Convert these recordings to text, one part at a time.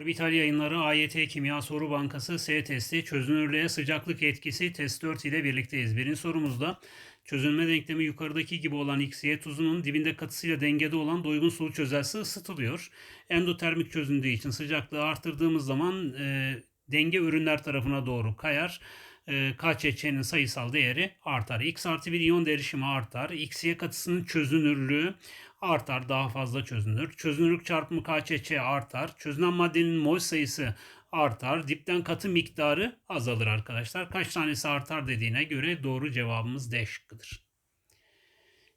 Orbital yayınları AYT Kimya Soru Bankası S testi çözünürlüğe sıcaklık etkisi test 4 ile birlikteyiz. Birinci sorumuzda çözünme denklemi yukarıdaki gibi olan XY tuzunun dibinde katısıyla dengede olan doygun sulu çözelsi ısıtılıyor. Endotermik çözündüğü için sıcaklığı arttırdığımız zaman e, denge ürünler tarafına doğru kayar. E, KÇÇ'nin sayısal değeri artar. X artı bir iyon derişimi artar. XY katısının çözünürlüğü artar, daha fazla çözünür. Çözünürlük çarpımı KÇÇ artar. Çözünen maddenin mol sayısı artar. Dipten katı miktarı azalır arkadaşlar. Kaç tanesi artar dediğine göre doğru cevabımız D şıkkıdır.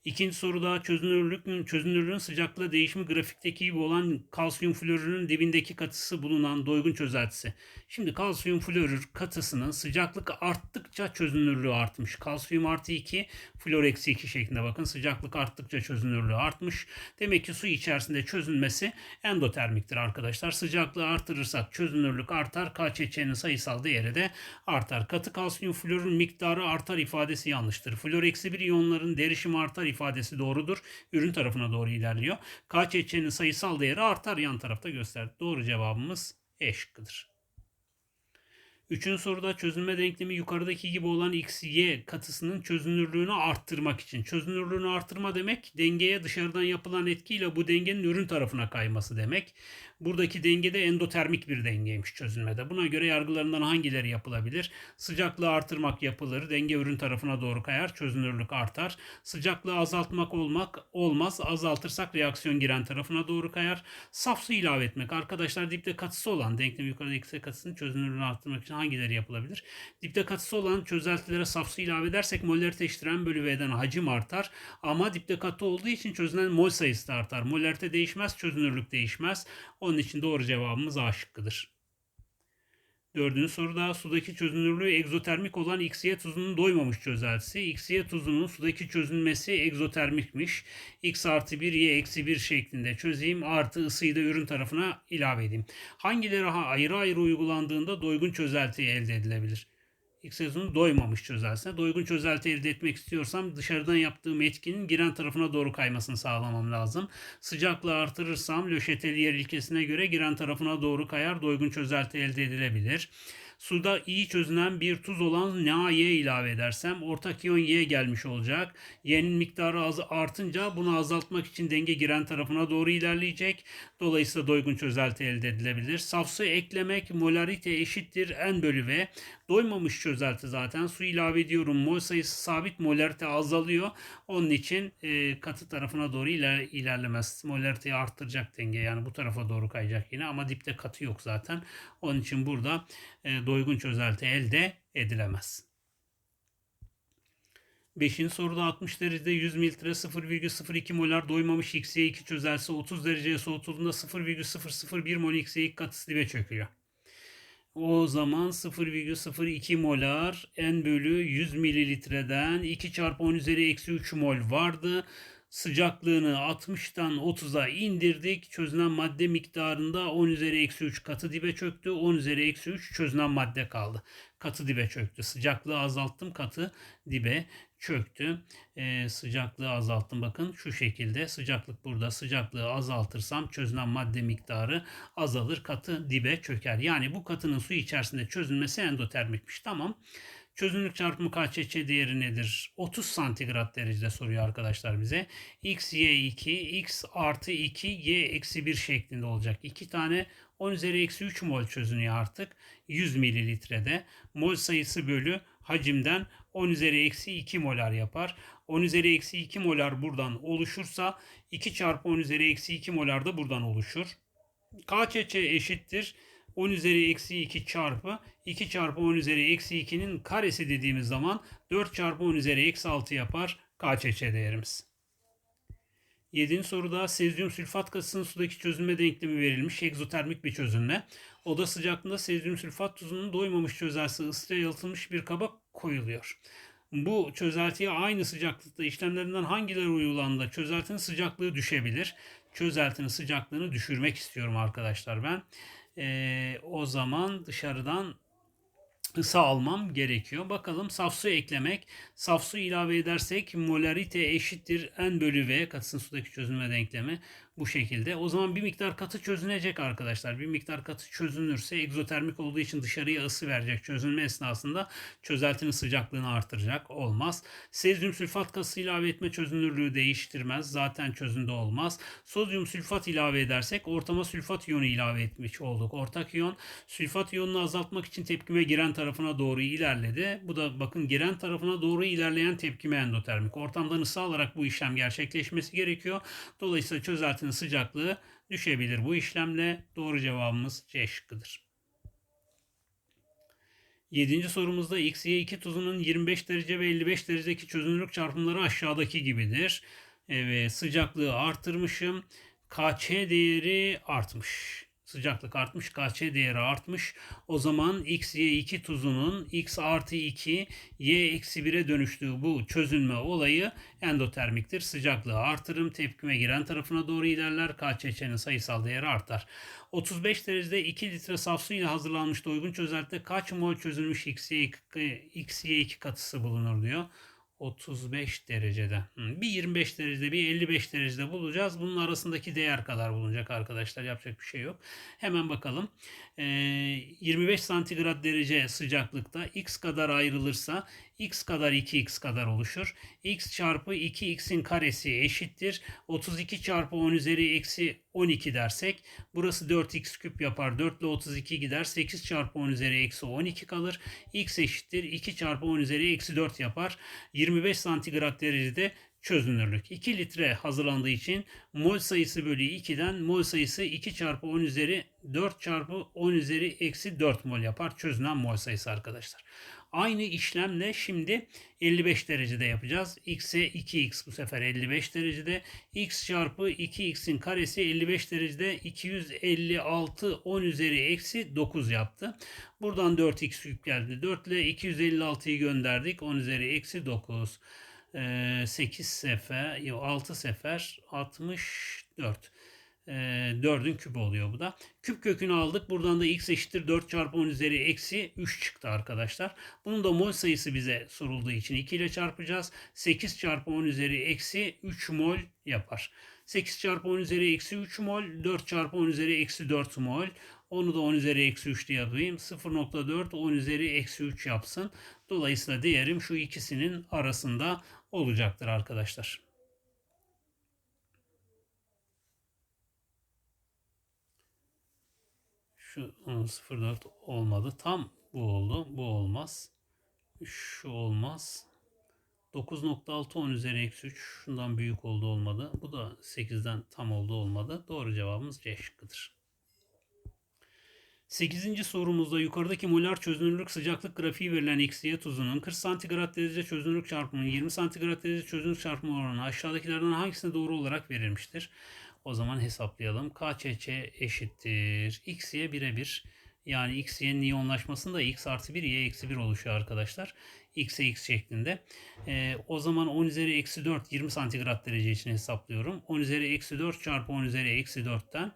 İkinci soruda çözünürlük, çözünürlüğün sıcaklığı değişimi grafikteki gibi olan kalsiyum florürün dibindeki katısı bulunan doygun çözeltisi. Şimdi kalsiyum florür katısının sıcaklık arttıkça çözünürlüğü artmış. Kalsiyum artı 2, flor eksi 2 şeklinde bakın. Sıcaklık arttıkça çözünürlüğü artmış. Demek ki su içerisinde çözünmesi endotermiktir arkadaşlar. Sıcaklığı artırırsak çözünürlük artar. KÇÇ'nin sayısal değeri de artar. Katı kalsiyum florun miktarı artar ifadesi yanlıştır. Flor eksi 1 iyonların derişimi artar ifadesi doğrudur. Ürün tarafına doğru ilerliyor. KÇÇ'nin sayısal değeri artar yan tarafta gösterdi. Doğru cevabımız E şıkkıdır. Üçüncü soruda çözünme denklemi yukarıdaki gibi olan x, y katısının çözünürlüğünü arttırmak için. Çözünürlüğünü arttırma demek dengeye dışarıdan yapılan etkiyle bu dengenin ürün tarafına kayması demek. Buradaki dengede endotermik bir dengeymiş çözünmede. Buna göre yargılarından hangileri yapılabilir? Sıcaklığı artırmak yapılır. Denge ürün tarafına doğru kayar. Çözünürlük artar. Sıcaklığı azaltmak olmak olmaz. Azaltırsak reaksiyon giren tarafına doğru kayar. Saf su ilave etmek. Arkadaşlar dipte katısı olan denklem yukarıda x katısının çözünürlüğünü arttırmak için hangileri yapılabilir? Dipte katısı olan çözeltilere saf su ilave edersek molarite eşittir m bölü v'den hacim artar. Ama dipte katı olduğu için çözünen mol sayısı da artar. Molarite değişmez, çözünürlük değişmez. Onun için doğru cevabımız A şıkkıdır. Dördüncü soruda sudaki çözünürlüğü egzotermik olan XY tuzunun doymamış çözeltisi. XY tuzunun sudaki çözünmesi egzotermikmiş. X artı 1, Y eksi 1 şeklinde çözeyim. Artı ısıyı da ürün tarafına ilave edeyim. Hangileri ayrı ayrı uygulandığında doygun çözelti elde edilebilir? X yazının doymamış çözeltisine. Doygun çözelti elde etmek istiyorsam dışarıdan yaptığım etkinin giren tarafına doğru kaymasını sağlamam lazım. Sıcaklığı artırırsam Löşeteliyer ilkesine göre giren tarafına doğru kayar doygun çözelti elde edilebilir. Suda iyi çözünen bir tuz olan NaY ilave edersem ortak iyon Y gelmiş olacak. Y'nin miktarı az artınca bunu azaltmak için denge giren tarafına doğru ilerleyecek. Dolayısıyla doygun çözelti elde edilebilir. Saf su eklemek molarite eşittir N bölü V. Doymamış çözelti zaten. Su ilave ediyorum. Mol sayısı sabit. Molarite azalıyor. Onun için e, katı tarafına doğru iler, ilerlemez. Molariteyi arttıracak denge. Yani bu tarafa doğru kayacak yine. Ama dipte katı yok zaten. Onun için burada e, doygun çözelti elde edilemez. Beşinci soruda 60 derecede 100 mililitre 0,02 molar doymamış XY2 çözelsi 30 dereceye soğutulduğunda 0,001 mol XY2 katısı dibe çöküyor. O zaman 0,02 molar n bölü 100 mililitreden 2 çarpı 10 üzeri eksi 3 mol vardı. Sıcaklığını 60'tan 30'a indirdik. Çözünen madde miktarında 10 üzeri eksi 3 katı dibe çöktü. 10 üzeri eksi 3 çözünen madde kaldı. Katı dibe çöktü. Sıcaklığı azalttım katı dibe çöktü. Ee, sıcaklığı azalttım bakın şu şekilde. Sıcaklık burada. Sıcaklığı azaltırsam çözünen madde miktarı azalır. Katı dibe çöker. Yani bu katının su içerisinde çözülmesi endotermikmiş. Tamam. Çözünürlük çarpımı KÇÇ değeri nedir? 30 santigrat derecede soruyor arkadaşlar bize. X, Y 2, X artı 2, Y eksi 1 şeklinde olacak. 2 tane 10 üzeri eksi 3 mol çözünüyor artık. 100 mililitrede. Mol sayısı bölü hacimden 10 üzeri eksi 2 molar yapar. 10 üzeri eksi 2 molar buradan oluşursa 2 çarpı 10 üzeri eksi 2 molar da buradan oluşur. KÇÇ eşittir 10 üzeri eksi 2 çarpı 2 çarpı 10 üzeri eksi 2'nin karesi dediğimiz zaman 4 çarpı 10 üzeri eksi 6 yapar KÇÇ değerimiz. 7. soruda sezyum sülfat katısının sudaki çözünme denklemi verilmiş egzotermik bir çözünme. Oda sıcaklığında sezyum sülfat tuzunun doymamış çözelsi ısıya yalıtılmış bir kaba koyuluyor. Bu çözeltiye aynı sıcaklıkta işlemlerinden hangileri uygulandığında çözeltinin sıcaklığı düşebilir. Çözeltinin sıcaklığını düşürmek istiyorum arkadaşlar ben. Ee, o zaman dışarıdan ısı almam gerekiyor. Bakalım saf su eklemek. Saf su ilave edersek molarite eşittir n bölü v katısın sudaki çözünme denklemi. Bu şekilde. O zaman bir miktar katı çözünecek arkadaşlar. Bir miktar katı çözünürse egzotermik olduğu için dışarıya ısı verecek. Çözünme esnasında çözeltinin sıcaklığını artıracak. Olmaz. Sezyum sülfat kası ilave etme çözünürlüğü değiştirmez. Zaten çözünde olmaz. Sodyum sülfat ilave edersek ortama sülfat iyonu ilave etmiş olduk. Ortak iyon sülfat iyonunu azaltmak için tepkime giren tarafına doğru ilerledi. Bu da bakın giren tarafına doğru ilerleyen tepkime endotermik. Ortamdan ısı alarak bu işlem gerçekleşmesi gerekiyor. Dolayısıyla çözeltinin sıcaklığı düşebilir. Bu işlemle doğru cevabımız C şıkkıdır. Yedinci sorumuzda X, Y2 tuzunun 25 derece ve 55 derecedeki çözünürlük çarpımları aşağıdaki gibidir. Evet, sıcaklığı artırmışım. KÇ değeri artmış. Sıcaklık artmış, KÇ değeri artmış. O zaman X, Y2 tuzunun X artı 2, Y eksi 1'e dönüştüğü bu çözünme olayı endotermiktir. Sıcaklığı artırım, tepkime giren tarafına doğru ilerler. KÇÇ'nin sayısal değeri artar. 35 derecede 2 litre saf su ile hazırlanmış doygun çözeltide kaç mol çözülmüş XY2, XY2 katısı bulunur diyor. 35 derecede. Bir 25 derecede bir 55 derecede bulacağız. Bunun arasındaki değer kadar bulunacak arkadaşlar. Yapacak bir şey yok. Hemen bakalım. 25 santigrat derece sıcaklıkta x kadar ayrılırsa x kadar 2x kadar oluşur. x çarpı 2x'in karesi eşittir. 32 çarpı 10 üzeri eksi 12 dersek burası 4x küp yapar. 4 ile 32 gider. 8 çarpı 10 üzeri eksi 12 kalır. x eşittir. 2 çarpı 10 üzeri eksi 4 yapar. 25 santigrat derecede çözünürlük. 2 litre hazırlandığı için mol sayısı bölü 2'den mol sayısı 2 çarpı 10 üzeri 4 çarpı 10 üzeri eksi 4 mol yapar. Çözünen mol sayısı arkadaşlar. Aynı işlemle şimdi 55 derecede yapacağız. X'e 2x bu sefer 55 derecede. X çarpı 2x'in karesi 55 derecede 256 10 üzeri eksi 9 yaptı. Buradan 4x küp geldi. 4 ile 256'yı gönderdik. 10 üzeri eksi 9. 8 sefer, 6 sefer 64. 4'ün küpü oluyor bu da. Küp kökünü aldık. Buradan da x eşittir 4 çarpı 10 üzeri eksi 3 çıktı arkadaşlar. Bunun da mol sayısı bize sorulduğu için 2 ile çarpacağız. 8 çarpı 10 üzeri eksi 3 mol yapar. 8 çarpı 10 üzeri eksi 3 mol, 4 çarpı 10 üzeri eksi 4 mol. Onu da 10 üzeri eksi 3 diye yapayım. 0.4 10 üzeri eksi 3 yapsın. Dolayısıyla değerim şu ikisinin arasında olacaktır arkadaşlar. Şu 0.4 olmadı. Tam bu oldu. Bu olmaz. Şu olmaz. 9.6 10 üzeri eksi 3 şundan büyük oldu olmadı. Bu da 8'den tam oldu olmadı. Doğru cevabımız C şıkkıdır. 8. sorumuzda yukarıdaki molar çözünürlük sıcaklık grafiği verilen XY tuzunun 40 santigrat derece çözünürlük çarpımının 20 santigrat derece çözünürlük çarpımı oranı aşağıdakilerden hangisine doğru olarak verilmiştir? O zaman hesaplayalım. KÇC eşittir. XY birebir. Yani XY'nin iyonlaşmasında X artı 1, Y eksi 1 oluşuyor arkadaşlar. X'e X şeklinde. Ee, o zaman 10 üzeri eksi 4 20 santigrat derece için hesaplıyorum. 10 üzeri eksi 4 çarpı 10 üzeri eksi 4'ten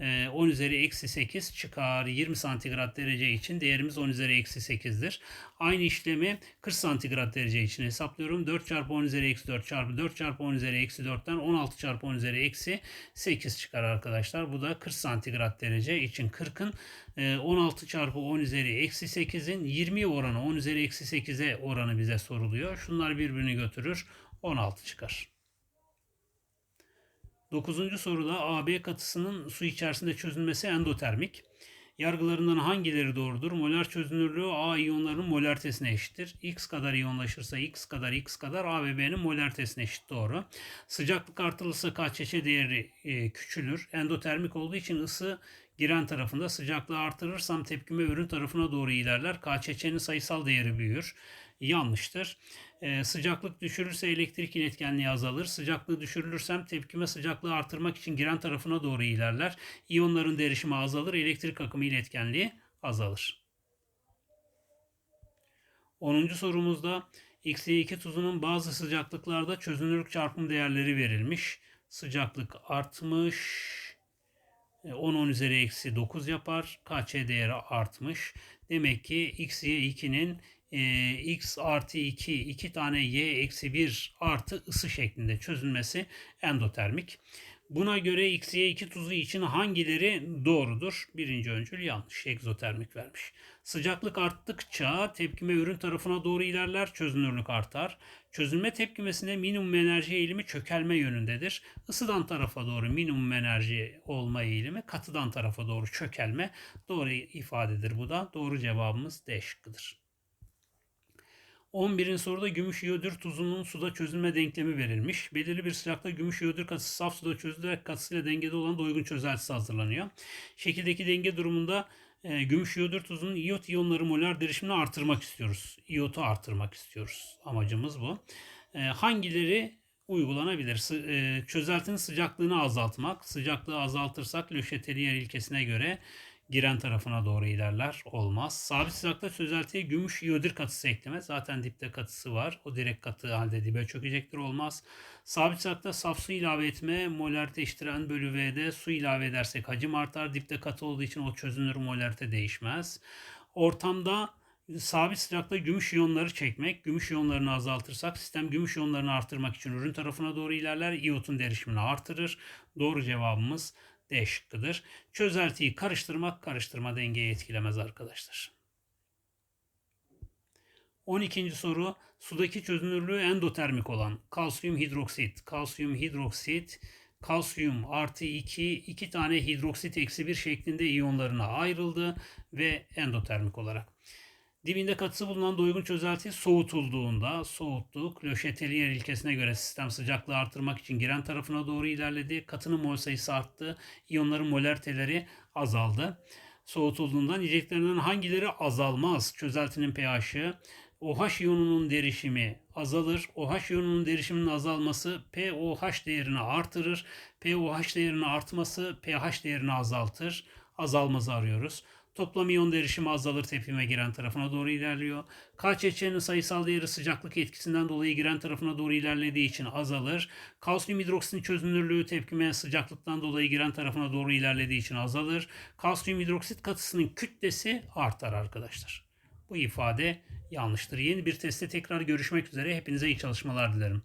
10 üzeri eksi 8 çıkar. 20 santigrat derece için değerimiz 10 üzeri eksi 8'dir. Aynı işlemi 40 santigrat derece için hesaplıyorum. 4 çarpı 10 üzeri eksi 4 çarpı 4 çarpı 10 üzeri eksi 4'ten 16 çarpı 10 üzeri eksi 8 çıkar arkadaşlar. Bu da 40 santigrat derece için 40'ın 16 çarpı 10 üzeri eksi 8'in 20 oranı 10 üzeri eksi 8'e oranı bize soruluyor. Şunlar birbirini götürür. 16 çıkar. Dokuzuncu soruda AB katısının su içerisinde çözülmesi endotermik. Yargılarından hangileri doğrudur? Molar çözünürlüğü A iyonlarının molartesine eşittir. X kadar iyonlaşırsa X kadar X kadar A ve B'nin molartesine eşit doğru. Sıcaklık artırılırsa KÇÇ değeri e, küçülür. Endotermik olduğu için ısı giren tarafında sıcaklığı artırırsam tepkime ürün tarafına doğru ilerler. KÇÇ'nin sayısal değeri büyür. Yanlıştır. Ee, sıcaklık düşürürse elektrik iletkenliği azalır. Sıcaklığı düşürülürsem tepkime sıcaklığı artırmak için giren tarafına doğru ilerler. İyonların derişimi azalır. Elektrik akımı iletkenliği azalır. 10. sorumuzda X2 tuzunun bazı sıcaklıklarda çözünürlük çarpım değerleri verilmiş. Sıcaklık artmış. 10 10 üzeri eksi 9 yapar. KÇ değeri artmış. Demek ki XY2'nin e, x artı 2, 2 tane y eksi 1 artı ısı şeklinde çözülmesi endotermik. Buna göre XY2 tuzu için hangileri doğrudur? Birinci öncül yanlış. Egzotermik vermiş. Sıcaklık arttıkça tepkime ürün tarafına doğru ilerler, çözünürlük artar. Çözünme tepkimesinde minimum enerji eğilimi çökelme yönündedir. Isıdan tarafa doğru minimum enerji olma eğilimi, katıdan tarafa doğru çökelme doğru ifadedir bu da. Doğru cevabımız D şıkkıdır. 11. soruda gümüş iyodür tuzunun suda çözülme denklemi verilmiş. Belirli bir sıcaklıkta gümüş iyodür katısı saf suda çözülerek katısıyla dengede olan doygun çözeltisi hazırlanıyor. Şekildeki denge durumunda e, gümüş iyodür tuzunun iyot iyonları molar derişimini artırmak istiyoruz. İyotu artırmak istiyoruz. Amacımız bu. E, hangileri uygulanabilir? E, çözeltinin sıcaklığını azaltmak. Sıcaklığı azaltırsak Le Chatelier ilkesine göre giren tarafına doğru ilerler. Olmaz. Sabit sıcakta çözeltiye gümüş iyodür katısı ekleme. Zaten dipte katısı var. O direkt katı halde dibe çökecektir. Olmaz. Sabit sıcakta saf su ilave etme. Molarite eşittiren bölü V'de su ilave edersek hacim artar. Dipte katı olduğu için o çözünür molarite değişmez. Ortamda sabit sıcakta gümüş iyonları çekmek. Gümüş iyonlarını azaltırsak sistem gümüş iyonlarını artırmak için ürün tarafına doğru ilerler. İyotun derişimini artırır. Doğru cevabımız D şıkkıdır. Çözeltiyi karıştırmak karıştırma dengeyi etkilemez arkadaşlar. 12. soru sudaki çözünürlüğü endotermik olan kalsiyum hidroksit, kalsiyum hidroksit, kalsiyum artı 2, 2 tane hidroksit eksi 1 şeklinde iyonlarına ayrıldı ve endotermik olarak. Dibinde katısı bulunan doygun çözelti soğutulduğunda soğuttuk. Le Chatelier ilkesine göre sistem sıcaklığı artırmak için giren tarafına doğru ilerledi. Katının mol sayısı arttı. İyonların molariteleri azaldı. Soğutulduğunda niceliklerinden hangileri azalmaz? Çözeltinin pH'i OH iyonunun derişimi azalır. OH iyonunun derişiminin azalması pOH değerini artırır. pOH değerini artması pH değerini azaltır. Azalmazı arıyoruz. Toplam iyon derişimi azalır tepkime giren tarafına doğru ilerliyor. KÇÇ'nin sayısal değeri sıcaklık etkisinden dolayı giren tarafına doğru ilerlediği için azalır. Kalsiyum hidroksitin çözünürlüğü tepkime sıcaklıktan dolayı giren tarafına doğru ilerlediği için azalır. Kalsiyum hidroksit katısının kütlesi artar arkadaşlar. Bu ifade yanlıştır. Yeni bir testte tekrar görüşmek üzere. Hepinize iyi çalışmalar dilerim.